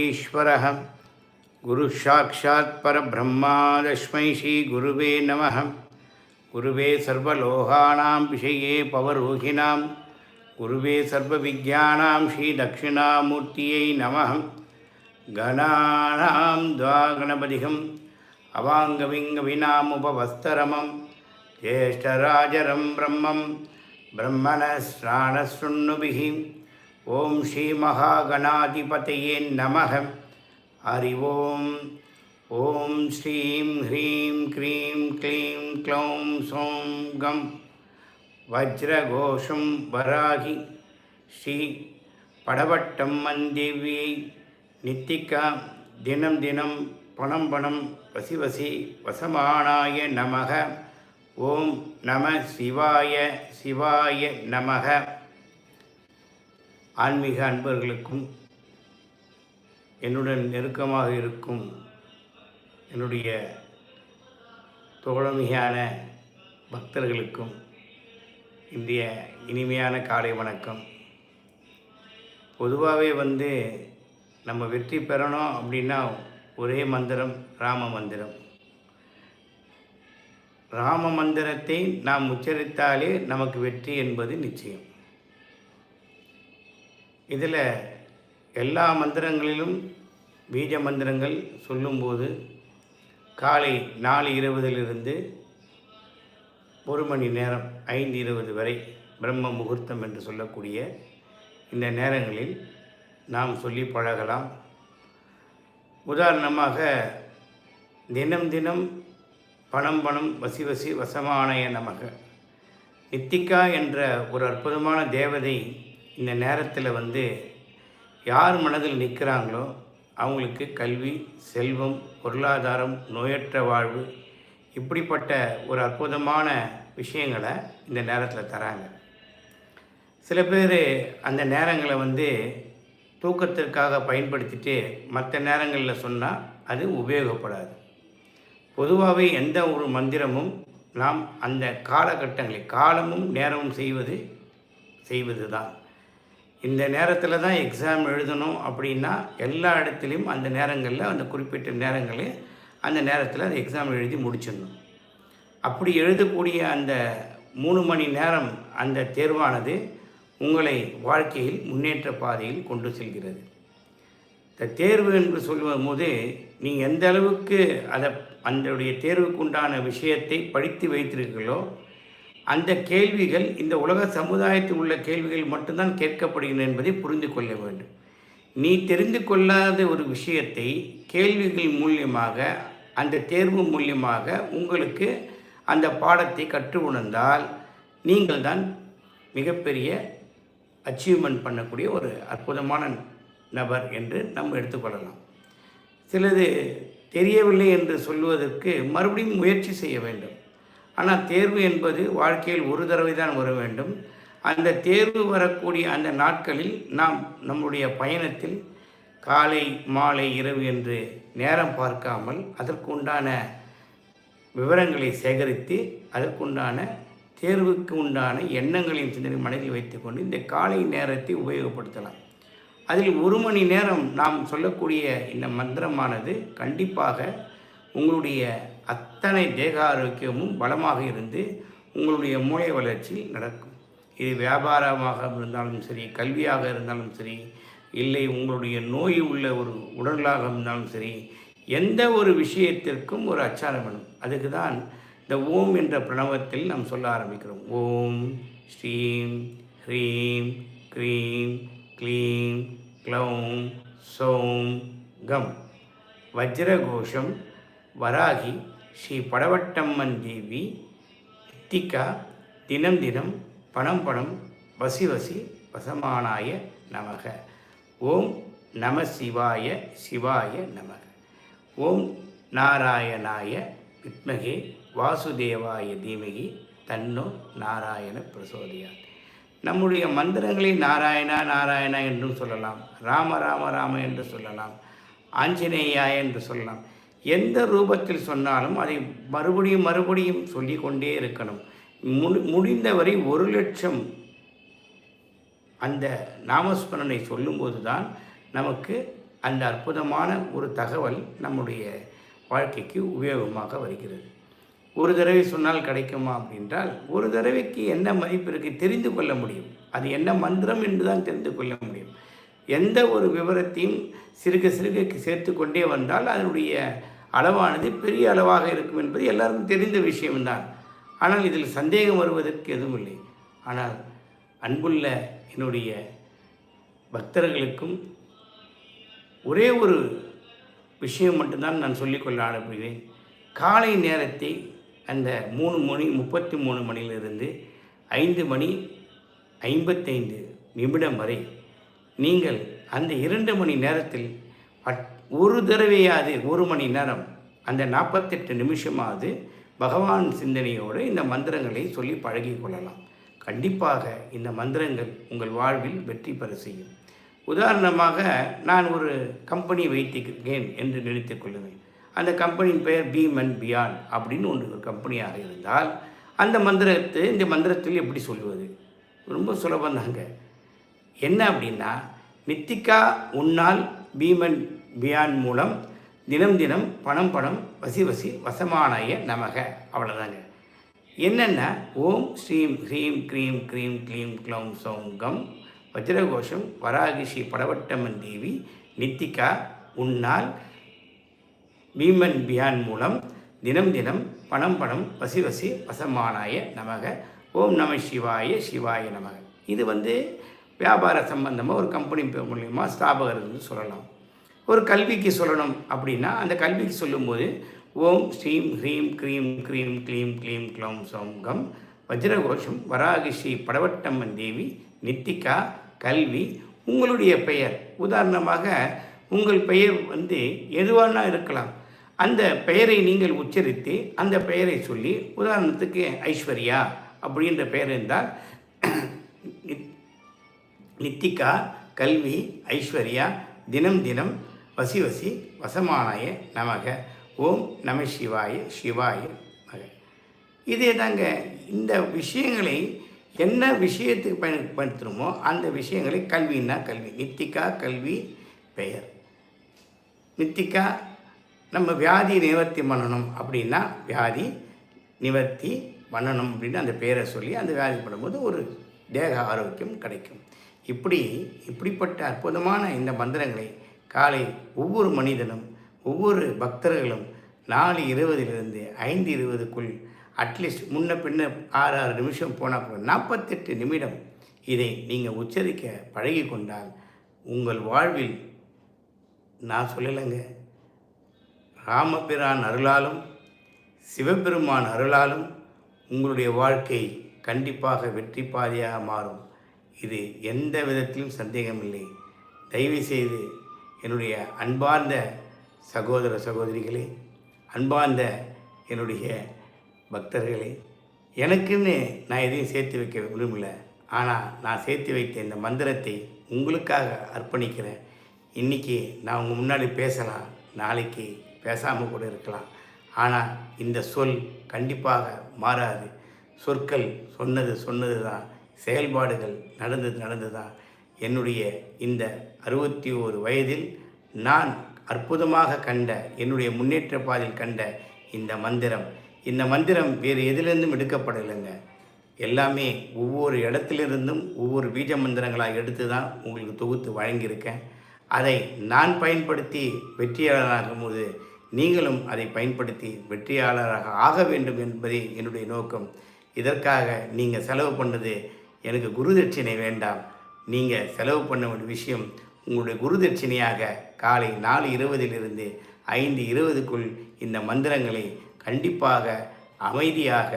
ईश्वरः गुरुसाक्षात् परब्रह्मा तस्मै श्रीगुरुवे नमः गुरुवे सर्वलोकानां विषये पवरोहिणां गुरुवे सर्वविज्ञानां श्रीदक्षिणामूर्त्यै नमः गणानां द्वागणपतिहम् अवाङ्गविङ्गविनामुपवस्तरमं ज्येष्ठराजरं ब्रह्मं ஓம் ஸ்ரீ மகாகணாதிபதையே நமக. ஹரி ஓம் ஓம் ஸ்ரீம் ஹ்ரீம் க்ரீம் க்ளீம் க்ளௌம் சோம் கம். வஜ்ரகோஷம் வராகி. ஸ்ரீ படவட்டம் மந்திவியை நித்திகா. தினம் தினம் பணம் பணம் வசி வசி வசமானாய நமக. ஓம் நம சிவாய சிவாய நமக. ஆன்மீக அன்பர்களுக்கும் என்னுடன் நெருக்கமாக இருக்கும் என்னுடைய தோழமையான பக்தர்களுக்கும் இந்திய இனிமையான காலை வணக்கம். பொதுவாகவே வந்து நம்ம வெற்றி பெறணும் அப்படின்னா ஒரே மந்திரம் ராம மந்திரம். ராம மந்திரத்தை நாம் உச்சரித்தாலே நமக்கு வெற்றி என்பது நிச்சயம். இதில் எல்லா மந்திரங்களிலும் பீஜ மந்திரங்கள் சொல்லும்போது காலை நாலு இருபதிலிருந்து ஒரு மணி நேரம் ஐந்து இருபது வரை பிரம்ம முகூர்த்தம் என்று சொல்லக்கூடிய இந்த நேரங்களில் நாம் சொல்லி பழகலாம். உதாரணமாக தினம் தினம் பணம் பணம் வசி வசி வசமானய நமக. நித்திகா என்ற ஒரு அற்புதமான தேவதை இந்த நேரத்தில் வந்து யார் மனதில் நிற்கிறாங்களோ அவங்களுக்கு கல்வி செல்வம் பொருளாதாரம் நோயற்ற வாழ்வு இப்படிப்பட்ட ஒரு அற்புதமான விஷயங்களை இந்த நேரத்தில் தராங்க. சில பேர் அந்த நேரங்களை வந்து தூக்கத்திற்காக பயன்படுத்திட்டு மற்ற நேரங்களில் சொன்னால் அது உபயோகப்படாது. பொதுவாகவே எந்த ஒரு மந்திரமும் நாம் அந்த காலகட்டங்களில் காலமும் நேரமும் செய்வது செய்வது தான் இந்த நேரத்தில் தான் எக்ஸாம் எழுதணும் அப்படின்னா எல்லா இடத்துலையும் அந்த நேரங்களில் அந்த குறிப்பிட்ட நேரங்களில் அந்த நேரத்தில் அந்த எக்ஸாம் எழுதி முடிச்சிடணும். அப்படி எழுதக்கூடிய அந்த மூணு மணி நேரம் அந்த தேர்வானது உங்களை வாழ்க்கையில் முன்னேற்ற பாதையில் கொண்டு செல்கிறது. இந்த தேர்வு என்று சொல்லும் போது நீங்கள் எந்த அளவுக்கு அதை அந்தடைய தேர்வுக்கு உண்டான விஷயத்தை படித்து வைத்திருக்கீங்களோ அந்த கேள்விகள் இந்த உலக சமுதாயத்தில் உள்ள கேள்விகள் மட்டும்தான் கேட்கப்படுகின்றன என்பதை புரிந்து கொள்ள வேண்டும். நீ தெரிந்து கொள்ளாத ஒரு விஷயத்தை கேள்விகள் மூலியமாக அந்த தேர்வு மூலியமாக உங்களுக்கு அந்த பாடத்தை கற்று உணர்ந்தால் நீங்கள் தான் மிகப்பெரிய அச்சீவ்மெண்ட் பண்ணக்கூடிய ஒரு அற்புதமான நபர் என்று நம்ம எடுத்துக்கொள்ளலாம் சிலது தெரியவில்லை என்று சொல்வதற்கு மறுபடியும் முயற்சி செய்ய வேண்டும். ஆனால் தேர்வு என்பது வாழ்க்கையில் ஒரு தடவை தான் வர வேண்டும். அந்த தேர்வு வரக்கூடிய அந்த நாட்களில் நாம் நம்முடைய பயணத்தில் காலை மாலை இரவு என்று நேரம் பார்க்காமல் அதற்குண்டான விவரங்களை சேகரித்து அதற்குண்டான தேர்வுக்கு உண்டான எண்ணங்களையும் சிந்தனை மனதில் வைத்துக்கொண்டு இந்த காலை நேரத்தை உபயோகப்படுத்தலாம். அதில் ஒரு மணி நேரம் நாம் சொல்லக்கூடிய இந்த மந்திரமானது கண்டிப்பாக உங்களுடைய அத்தனை தேக ஆரோக்கியமும் பலமாக இருந்து உங்களுடைய மூளை வளர்ச்சி நடக்கும். இது வியாபாரமாக இருந்தாலும் சரி கல்வியாக இருந்தாலும் சரி இல்லை உங்களுடைய நோய் உள்ள ஒரு உடலாக இருந்தாலும் சரி எந்த ஒரு விஷயத்திற்கும் ஒரு அச்சாரம் வேணும். அதுக்கு தான் இந்த ஓம் என்ற பிரணவத்தில் நாம் சொல்ல ஆரம்பிக்கிறோம். ஓம் ஸ்ரீம் ஹ்ரீம் க்ரீம் க்ளீம் க்ளௌம் சோம் கம். வஜ்ரகோஷம் வராகி ஸ்ரீ படவட்டம்மன் தேவி நித்திகா தினம் தினம் பணம் பணம் வசி வசி வசமானாய நமக. ஓம் நம சிவாய சிவாய நமக. ஓம் நாராயணாய வித்மகே வாசுதேவாய தீமகி தன்னோ நாராயண பிரசோதியார் நம்முடைய மந்திரங்களை நாராயணா நாராயணா என்றும் சொல்லலாம். ராம ராம ராம என்று சொல்லலாம். ஆஞ்சநேயா என்று சொல்லலாம். எந்த ரூபத்தில் சொன்னாலும் அதை மறுபடியும் மறுபடியும் சொல்லிக்கொண்டே இருக்கணும். முடி முடிந்தவரை ஒரு லட்சம் அந்த நாமஸ்மரணை சொல்லும்போது தான் நமக்கு அந்த அற்புதமான ஒரு தகவல் நம்முடைய வாழ்க்கைக்கு உபயோகமாக வருகிறது. ஒரு தடவை சொன்னால் கிடைக்குமா அப்படின்றால் ஒரு தடவைக்கு என்ன மதிப்பு இருக்குது தெரிந்து கொள்ள முடியும். அது என்ன மந்திரம் என்று தான் தெரிந்து கொள்ள முடியும். எந்த ஒரு விவரத்தையும் சிறுக சிறுக சேர்த்து கொண்டே வந்தால் அதனுடைய அளவானது பெரிய அளவாக இருக்கும் என்பது எல்லாருக்கும் தெரிந்த விஷயம்தான் ஆனால் இதில் சந்தேகம் வருவதற்கு எதுவும் இல்லை. ஆனால் அன்புள்ள என்னுடைய பக்தர்களுக்கும் ஒரே ஒரு விஷயம் மட்டும்தான் நான் சொல்லிக்கொள்ள ஆடப்படுகிறேன் காலை நேரத்தை அந்த மூணு மணி முப்பத்தி மூணு மணியிலிருந்து ஐந்து மணி ஐம்பத்தைந்து நிமிடம் வரை நீங்கள் அந்த இரண்டு மணி நேரத்தில் அட் ஒரு தடவையாவது ஒரு மணி நேரம் அந்த நாற்பத்தெட்டு நிமிஷமாவது பகவான் சிந்தனையோடு இந்த மந்திரங்களை சொல்லி பழகி கொள்ளலாம். கண்டிப்பாக இந்த மந்திரங்கள் உங்கள் வாழ்வில் வெற்றி பெற செய்யும். உதாரணமாக நான் ஒரு கம்பெனி வைத்திருக்கேன் என்று நினைத்துக் கொள்ளுவேன் அந்த கம்பெனியின் பெயர் பீம் அண்ட் பியான் அப்படின்னு ஒன்று ஒரு கம்பெனியாக இருந்தால் அந்த மந்திரத்தை இந்த மந்திரத்தில் எப்படி சொல்லுவது ரொம்ப சுலபம் தாங்க. என்ன அப்படின்னா நித்திகா உன்னால் பீமன் பியான் மூலம் தினம் தினம் பணம் பணம் வசி வசி வசமானாய நமக. அவ்வளோதாங்க என்னென்ன ஓம் ஸ்ரீம் ஹ்ரீம் க்ரீம் க்ரீம் க்ளீம் க்ளௌம் சௌம் கம் வஜ்ரகோஷம் வராகிஷி படவட்டம்மன் தேவி நித்திகா உன்னால் பீமன் பியான் மூலம் தினம் தினம் பணம் பணம் வசி வசி வசமானாய நமக. ஓம் நம சிவாய சிவாய நமக. இது வந்து வியாபார சம்பந்தமாக ஒரு கம்பெனி மூலியமா ஸ்தாபகர் சொல்லலாம். ஒரு கல்விக்கு சொல்லணும் அப்படின்னா அந்த கல்விக்கு சொல்லும்போது ஓம் ஸ்ரீம் ஹ்ரீம் க்ரீம் க்ரீம் க்ளீம் க்ளீம் க்ளௌம் சோம் கம் வஜ்ரகோஷம் வராகிஷி படவட்டம்மன் தேவி நித்திகா கல்வி உங்களுடைய பெயர். உதாரணமாக உங்கள் பெயர் வந்து எதுவானா இருக்கலாம். அந்த பெயரை நீங்கள் உச்சரித்து அந்த பெயரை சொல்லி உதாரணத்துக்கு ஐஸ்வர்யா அப்படின்ற பெயர் இருந்தால் நித்திகா கல்வி ஐஸ்வர்யா தினம் தினம் வசி வசி வசமானாய நமக. ஓம் நம சிவாய சிவாய மக இதே தாங்க இந்த விஷயங்களை என்ன விஷயத்துக்கு பயன்படுத்துகிறோமோ அந்த விஷயங்களை கல்வின்னா கல்வி. நித்திகா கல்வி பெயர். நித்திகா நம்ம வியாதி நிவர்த்தி பண்ணணும் அப்படின்னா வியாதி நிவர்த்தி பண்ணணும் அப்படின்னு அந்த பெயரை சொல்லி அந்த வியாதி பண்ணும்போது ஒரு தேக ஆரோக்கியம் கிடைக்கும். இப்படி இப்படிப்பட்ட அற்புதமான இந்த மந்திரங்களை காலை ஒவ்வொரு மனிதனும் ஒவ்வொரு பக்தர்களும் நாலு இருபதிலிருந்து ஐந்து இருபதுக்குள் அட்லீஸ்ட் முன்ன பின்ன ஆறு ஆறு நிமிஷம் போனால் நாற்பத்தெட்டு நிமிடம் இதை நீங்கள் உச்சரிக்க பழகி கொண்டால் உங்கள் வாழ்வில் நான் சொல்லலைங்க. ராமபிரான் அருளாலும் சிவபெருமான் அருளாலும் உங்களுடைய வாழ்க்கை கண்டிப்பாக வெற்றி பாதையாக மாறும். இது எந்த விதத்திலும் சந்தேகமில்லை. தயவு செய்து என்னுடைய அன்பார்ந்த சகோதர சகோதரிகளே அன்பார்ந்த என்னுடைய பக்தர்களே எனக்குன்னு நான் எதையும் சேர்த்து வைக்க விரும்பல. ஆனால் நான் சேர்த்து வைத்த இந்த மந்திரத்தை உங்களுக்காக அர்ப்பணிக்கிறேன். இன்றைக்கி நான் உங்கள் முன்னாடி பேசலாம். நாளைக்கு பேசாமல் கூட இருக்கலாம். ஆனால் இந்த சொல் கண்டிப்பாக மாறாது. சொற்கள் சொன்னது சொன்னது தான் செயல்பாடுகள் நடந்தது நடந்து தான் என்னுடைய இந்த அறுபத்தி ஓரு வயதில் நான் அற்புதமாக கண்ட என்னுடைய முன்னேற்ற பாதையில் கண்ட இந்த மந்திரம். இந்த மந்திரம் வேறு எதிலிருந்தும் எடுக்கப்படலைங்க. எல்லாமே ஒவ்வொரு இடத்திலிருந்தும் ஒவ்வொரு பீஜ மந்திரங்களாக எடுத்து தான் உங்களுக்கு தொகுத்து வழங்கியிருக்கேன். அதை நான் பயன்படுத்தி வெற்றியாளராகும் போது நீங்களும் அதை பயன்படுத்தி வெற்றியாளராக ஆக வேண்டும் என்பதே என்னுடைய நோக்கம். இதற்காக நீங்கள் செலவு பண்ணது எனக்கு குரு தட்சிணை வேண்டாம். நீங்கள் செலவு பண்ண வேண்டிய விஷயம் உங்களுடைய குரு தட்சிணையாக காலை நாலு இருபதிலிருந்து ஐந்து இருபதுக்குள் இந்த மந்திரங்களை கண்டிப்பாக அமைதியாக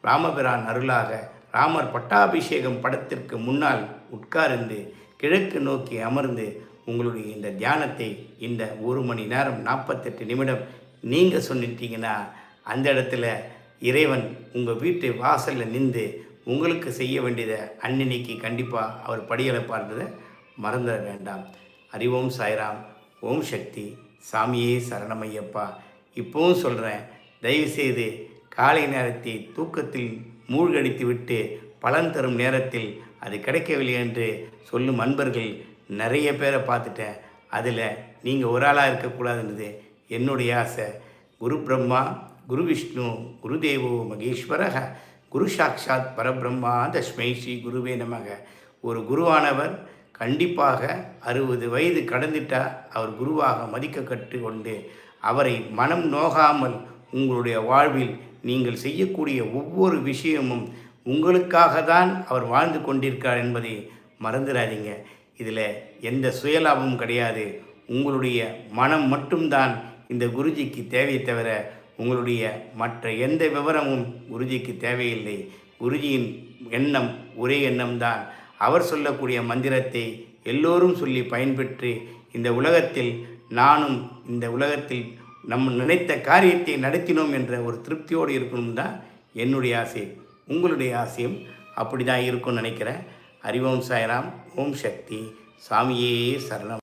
ராமபிரான் அருளாக ராமர் பட்டாபிஷேகம் படத்திற்கு முன்னால் உட்கார்ந்து கிழக்கு நோக்கி அமர்ந்து உங்களுடைய இந்த தியானத்தை இந்த ஒரு மணி நேரம் நாற்பத்தெட்டு நிமிடம் நீங்கள் சொன்னிட்டீங்கன்னா அந்த இடத்துல இறைவன் உங்கள் வீட்டு வாசலில் நின்று உங்களுக்கு செய்ய வேண்டியதை அன்னன்னைக்கு கண்டிப்பாக அவர் படியளப்பார்ன்றதை மறந்துட வேண்டாம். அறிவோம் சாய்ராம். ஓம் சக்தி. சாமியே சரணமையப்பா. இப்போவும் சொல்கிறேன் தயவுசெய்து காலை நேரத்தை தூக்கத்தில் மூழ்கடித்து விட்டு பலன் தரும் நேரத்தில் அது கிடைக்கவில்லை என்று சொல்லும் அன்பர்கள் நிறைய பேரை பார்த்துட்டேன். அதில் நீங்கள் ஒரு ஆளாக இருக்கக்கூடாதுன்றது என்னுடைய ஆசை. குரு பிரம்மா குரு விஷ்ணு குருதேவோ மகேஸ்வரக குரு சாக்ஷாத் பரபிரம்மா தஸ்மை ஸ்ரீ குருவே நமக. ஒரு குருவானவர் கண்டிப்பாக அறுபது வயது கடந்துட்டால் அவர் குருவாக மதிக்க கற்றுக்கொண்டு அவரை மனம் நோகாமல் உங்களுடைய வாழ்வில் நீங்கள் செய்யக்கூடிய ஒவ்வொரு விஷயமும் உங்களுக்காக தான் அவர் வாழ்ந்து கொண்டிருக்கார் என்பதை மறந்துடாதீங்க. இதில் எந்த சுயலாபமும் கிடையாது. உங்களுடைய மனம் மட்டும்தான் இந்த குருஜிக்கு தேவையை தவிர உங்களுடைய மற்ற எந்த விவரமும் குருஜிக்கு தேவையில்லை. குருஜியின் எண்ணம் ஒரே எண்ணம்தான். அவர் சொல்லக்கூடிய மந்திரத்தை எல்லோரும் சொல்லி பயன்பெற்று இந்த உலகத்தில் நானும் இந்த உலகத்தில் நம்ம நினைத்த காரியத்தை நடத்தினோம் என்ற ஒரு திருப்தியோடு இருக்கணும் தான் என்னுடைய ஆசை. உங்களுடைய ஆசையும் அப்படி தான் இருக்கும்னு நினைக்கிறேன். அறிவோம் சாய்ராம். ஓம் சக்தி. சாமியே சரணம்.